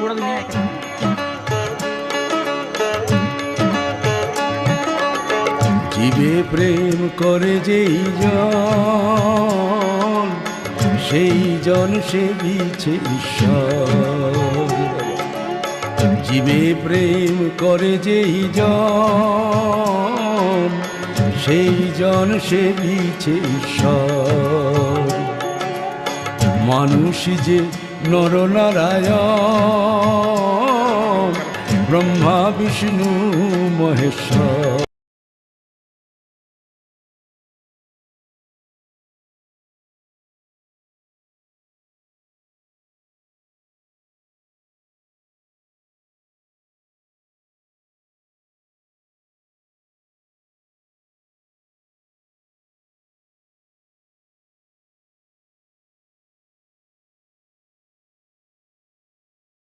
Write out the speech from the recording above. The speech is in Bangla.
थोड़ा জীবে প্রেম করে যেই জন, সেই জন সে দিচ্ছে ঈশ্বর। জীবে প্রেম করে যেই জন, সেই জন সে দিচ্ছে ঈশ্বর। মানুষ যে নরনারায়ণ ব্রহ্মা বিষ্ণু মহেশ্বর।